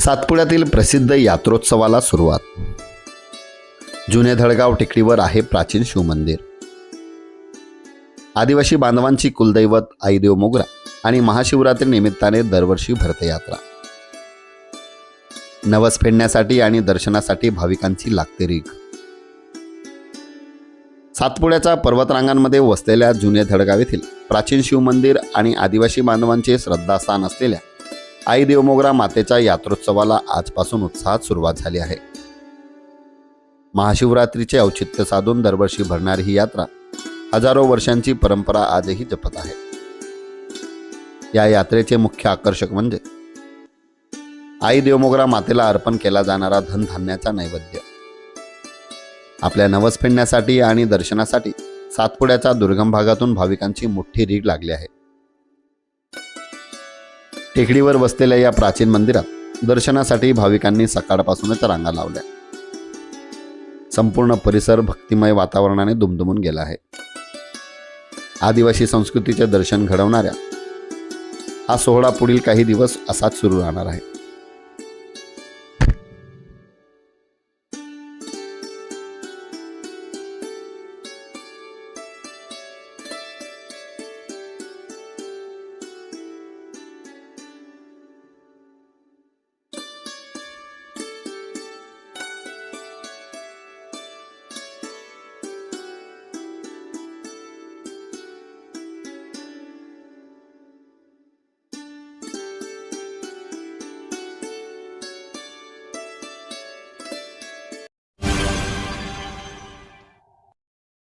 सातपुड्यातील प्रसिद्ध यात्रोत्सवाला सुरुवात. जुने धडगाव टेकडीवर आहे प्राचीन शिवमंदिर. आदिवासी बांधवांची कुलदैवत आईदेव मोगरा आणि महाशिवरात्री निमित्ताने दरवर्षी भरते यात्रा नवस फेडण्यासाठी आणि दर्शनासाठी भाविकांची लागते रीग सातपुड्याच्या पर्वतरांगांमध्ये वसलेल्या जुने धडगाव येथील प्राचीन शिवमंदिर आणि आदिवासी बांधवांचे श्रद्धास्थान असलेल्या आई देवमोगरा मातेच्या यात्रोत्सवाला आजपासून उत्साहात सुरुवात झाली आहे. महाशिवरात्रीचे औचित्य साधून दरवर्षी भरणारी ही यात्रा हजारो वर्षांची परंपरा आजही जपत आहे. या यात्रेचे मुख्य आकर्षक म्हणजे आई देवमोगरा मातेला अर्पण केला जाणारा धनधान्याचा नैवेद्य. आपल्या नवस फेडण्यासाठी आणि दर्शनासाठी सातपुड्याच्या दुर्गम भागातून भाविकांची मोठी रीड लागली आहे. टेकडीवर वसलेल्या या प्राचीन मंदिरात दर्शनासाठी भाविकांनी सकाळपासूनच रांगा लावल्या. संपूर्ण परिसर भक्तिमय वातावरणाने दुमदुमून गेला आहे. आदिवासी संस्कृतीचे दर्शन घडवणाऱ्या हा सोहळा पुढील काही दिवस असाच सुरू राहणार आहे.